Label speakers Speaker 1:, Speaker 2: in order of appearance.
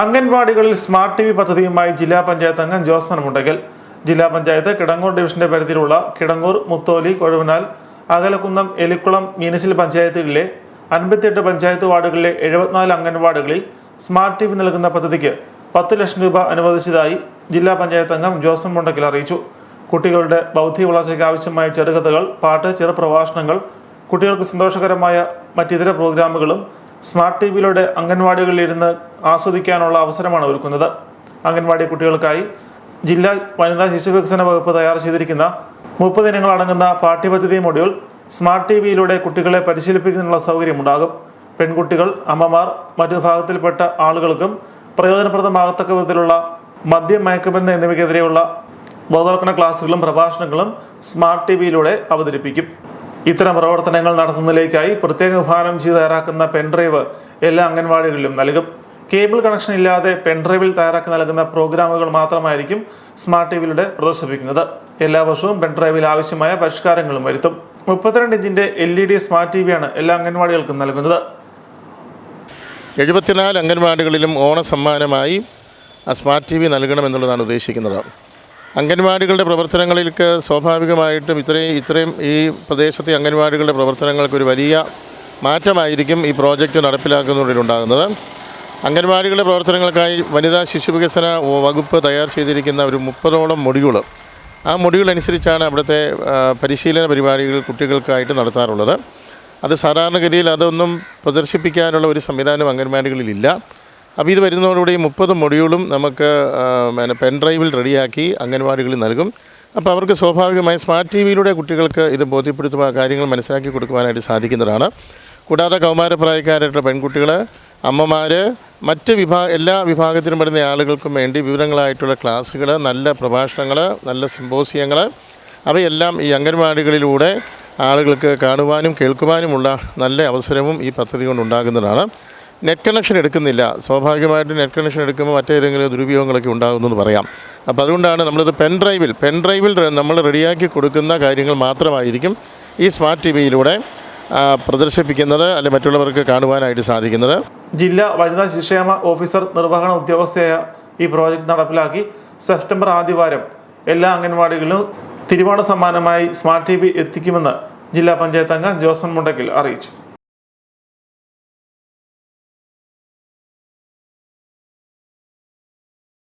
Speaker 1: അംഗൻവാടികളിൽ smart T V പദ്ധതിയുമായി ജില്ലാ പഞ്ചായത്ത് അംഗം ജോസ്മൻ മുണ്ടയ്ക്കൽ. ജില്ലാ പഞ്ചായത്ത് കിടങ്ങൂർ ഡിവിഷന്റെ പരിധിയിലുള്ള കിടങ്ങൂർ മുത്തോലി കൊഴുവനാൽ അകലക്കുന്നം എലിക്കുളം മീനച്ചിൽ പഞ്ചായത്തുകളിലെ അൻപത്തിയെട്ട് പഞ്ചായത്ത് വാർഡുകളിലെ എഴുപത്തിനാല് അംഗൻവാടികളിൽ സ്മാർട്ട് ടി വി നൽകുന്ന പദ്ധതിക്ക് പത്ത് ലക്ഷം രൂപ അനുവദിച്ചതായി ജില്ലാ പഞ്ചായത്ത് അംഗം ജോസ്മൻ മുണ്ടയ്ക്കൽ അറിയിച്ചു. കുട്ടികളുടെ ബൗദ്ധിക വളർച്ചയ്ക്ക് ആവശ്യമായ ചെറുകഥകൾ പാട്ട് ചെറുപ്രഭാഷണങ്ങൾ കുട്ടികൾക്ക് സന്തോഷകരമായ മറ്റിതര പ്രോഗ്രാമുകളും സ്മാർട്ട് ടി വിയിലൂടെ അംഗൻവാടികളിൽ ഇരുന്ന് ആസ്വദിക്കാനുള്ള അവസരമാണ് ഒരുക്കുന്നത്. അംഗൻവാടി കുട്ടികൾക്കായി ജില്ലാ വനിതാ ശിശു വികസന വകുപ്പ് തയ്യാർ ചെയ്തിരിക്കുന്ന മുപ്പത് ഇനങ്ങൾ അടങ്ങുന്ന പാഠ്യപദ്ധതി മൊഡ്യൂൾ സ്മാർട്ട് ടി വിയിലൂടെ കുട്ടികളെ പരിശീലിപ്പിക്കുന്നതിനുള്ള സൗകര്യമുണ്ടാകും. പെൺകുട്ടികൾ അമ്മമാർ മറ്റു വിഭാഗത്തിൽപ്പെട്ട ആളുകൾക്കും പ്രയോജനപ്രദമാകത്തക്ക വിധത്തിലുള്ള മദ്യം മയക്കുമരുന്ന് എന്നിവയ്ക്കെതിരെയുള്ള ബോധവൽക്കരണ ക്ലാസുകളും പ്രഭാഷണങ്ങളും സ്മാർട്ട് ടി വിയിലൂടെ അവതരിപ്പിക്കും. ഇത്തരം പ്രവർത്തനങ്ങൾ നടത്തുന്നതിലേക്കായി പ്രത്യേക വിഭാവനം ചെയ്ത് തയ്യാറാക്കുന്ന പെൻഡ്രൈവ് എല്ലാ അംഗൻവാടികളിലും നൽകും. കേബിൾ കണക്ഷൻ ഇല്ലാതെ പെൻഡ്രൈവിൽ തയ്യാറാക്കി നൽകുന്ന പ്രോഗ്രാമുകൾ മാത്രമായിരിക്കും സ്മാർട്ട് ടി വിയിലൂടെ പ്രദർശിപ്പിക്കുന്നത്. എല്ലാ വർഷവും പെൻഡ്രൈവിൽ ആവശ്യമായ പരിഷ്കാരങ്ങളും വരുത്തും. മുപ്പത്തിരണ്ട് ഇഞ്ചിന്റെ L E D smart T വിയാണ് എല്ലാ അംഗൻവാടികൾക്കും നൽകുന്നത്.
Speaker 2: എഴുപത്തിനാല് അംഗൻവാടികളിലും ഓണ സമ്മാനമായി സ്മാർട്ട് ടി വി നൽകണമെന്നുള്ളതാണ് ഉദ്ദേശിക്കുന്നത്. അംഗൻവാടികളുടെ പ്രവർത്തനങ്ങളിലേക്ക് സ്വാഭാവികമായിട്ടും ഇത്രയും ഇത്രയും ഈ പ്രദേശത്തെ അംഗൻവാടികളുടെ പ്രവർത്തനങ്ങൾക്ക് ഒരു വലിയ മാറ്റമായിരിക്കും ഈ പ്രോജക്റ്റ് നടപ്പിലാക്കുന്നതിലുണ്ടാകുന്നത്. അംഗൻവാടികളുടെ പ്രവർത്തനങ്ങൾക്കായി വനിതാ ശിശു വികസന വകുപ്പ് തയ്യാർ ചെയ്തിരിക്കുന്ന ഒരു മുപ്പതോളം മൊഡ്യൂൾ ആ മൊഡ്യൂൾ അനുസരിച്ചാണ് അവിടുത്തെ പരിശീലന പരിപാടികൾ കുട്ടികൾക്കായിട്ട് നടത്താറുള്ളത്. അത് സാധാരണഗതിയിൽ അതൊന്നും പ്രദർശിപ്പിക്കാനുള്ള ഒരു സംവിധാനം അംഗൻവാടികളിലില്ല. അപ്പോൾ ഇത് വരുന്നതോടുകൂടി മുപ്പത് മൊഡ്യൂളും നമുക്ക് പിന്നെ പെൻഡ്രൈവിൽ റെഡിയാക്കി അംഗൻവാടികളിൽ നൽകും. അപ്പോൾ അവർക്ക് സ്വാഭാവികമായി സ്മാർട്ട് ടി വിയിലൂടെ കുട്ടികൾക്ക് ഇത് ബോധ്യപ്പെടുത്തുക കാര്യങ്ങൾ മനസ്സിലാക്കി കൊടുക്കുവാനായിട്ട് സാധിക്കുന്നതാണ്. കൂടാതെ കൗമാരപ്രായക്കാരായിട്ടുള്ള പെൺകുട്ടികൾ അമ്മമാർ മറ്റ് വിഭാഗ എല്ലാ വിഭാഗത്തിലും പെടുന്ന ആളുകൾക്കും വേണ്ടി വിവരങ്ങളായിട്ടുള്ള ക്ലാസ്സുകൾ നല്ല പ്രഭാഷണങ്ങൾ നല്ല സിമ്പോസിയങ്ങൾ അവയെല്ലാം ഈ അംഗൻവാടികളിലൂടെ ആളുകൾക്ക് കാണുവാനും കേൾക്കുവാനുമുള്ള നല്ല അവസരവും ഈ പദ്ധതി കൊണ്ടുണ്ടാകുന്നതാണ്. നെറ്റ് കണക്ഷൻ എടുക്കുന്നില്ല. സ്വാഭാവികമായിട്ട് നെറ്റ് കണക്ഷൻ എടുക്കുമ്പോൾ മറ്റേതെങ്കിലും ദുരുപയോഗങ്ങളൊക്കെ ഉണ്ടാകുമെന്ന് പറയാം. അപ്പോൾ അതുകൊണ്ടാണ് നമ്മളിത് പെൻ ഡ്രൈവിൽ പെൻ ഡ്രൈവിൽ നമ്മൾ റെഡിയാക്കി കൊടുക്കുന്ന കാര്യങ്ങൾ മാത്രമായിരിക്കും ഈ സ്മാർട്ട് ടി വിയിലൂടെ പ്രദർശിപ്പിക്കുന്നത് അല്ലെങ്കിൽ മറ്റുള്ളവർക്ക് കാണുവാനായിട്ട് സാധിക്കുന്നത്.
Speaker 1: ജില്ലാ വനിതാ ശിശുക്ഷേമ ഓഫീസർ നിർവഹണ ഉദ്യോഗസ്ഥയായ ഈ പ്രോജക്റ്റ് നടപ്പിലാക്കി സെപ്റ്റംബർ ആദ്യവാരം എല്ലാ അംഗൻവാടികളിലും തിരുവോണ സമ്മാനമായി സ്മാർട്ട് ടി വി എത്തിക്കുമെന്ന് ജില്ലാ പഞ്ചായത്ത് അംഗം ജോസൺ മുണ്ടക്കിൽ അറിയിച്ചു.